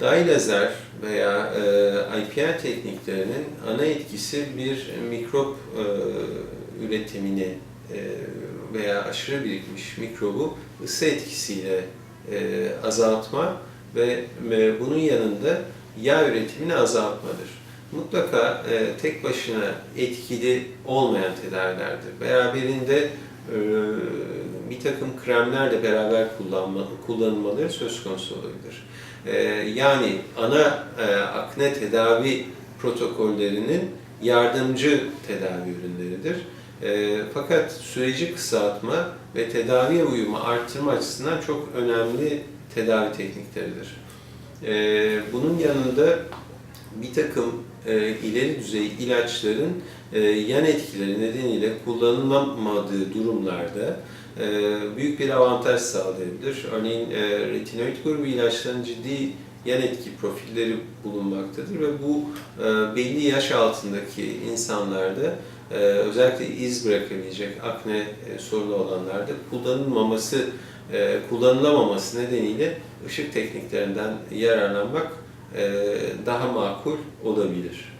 Dye lazer veya e, IPL tekniklerinin ana etkisi bir mikrop e, üretimini e, veya aşırı birikmiş mikrobu ısı etkisiyle e, azaltma ve e, bunun yanında yağ üretimini azaltmadır. Mutlaka e, tek başına etkili olmayan tedavilerdir. Beraberinde e, takım kremlerle beraber kullanma, kullanılmaları söz konusu olabilir. E, yani ana e, akne tedavi protokollerinin yardımcı tedavi ürünleridir. E, fakat süreci kısaltma ve tedaviye uyumu arttırma açısından çok önemli tedavi teknikleridir. E, bunun yanında bir takım e, ileri düzey ilaçların e, yan etkileri nedeniyle kullanılamadığı durumlarda e, büyük bir avantaj sağlayabilir. Örneğin e, retinoid grubu ilaçların ciddi yan etki profilleri bulunmaktadır ve bu e, belli yaş altındaki insanlarda e, özellikle iz bırakabilecek akne e, sorunu olanlarda kullanılmaması e, kullanılamaması nedeniyle ışık tekniklerinden yararlanmak daha makul olabilir.